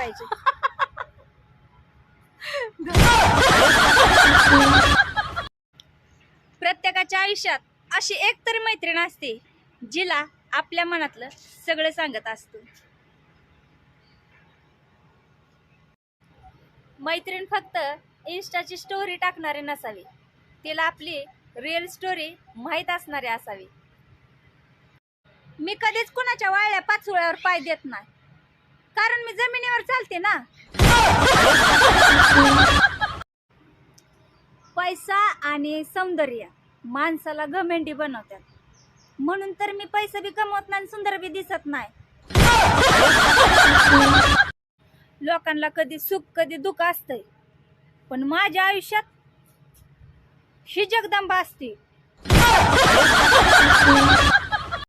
पाहिजे. प्रत्येकाच्या आयुष्यात अशी एक तरी मैत्रीण असते जिला आपल्या मनातलं सगळं सांगत असतो. मैत्रीण फक्त इन्स्टाची स्टोरी टाकणारी नसावी तिला आपली रिअल स्टोरी माहीत असणारी असावी. मी कधीच कुणाच्या वाळल्या पाचोळ्यावर पाय देत नाही. कारण मी जमिनीवर चालते ना. पैसा आणि सौंदर्य माणसाला घमेंडी बनवतात. म्हणून तर मी पैसा बी कमवत नाही सुंदर बी दिसत नाही. लोकांना कधी सुख कधी दुःख असतंय. पण माझ्या आयुष्यात ही जगदंबा असते.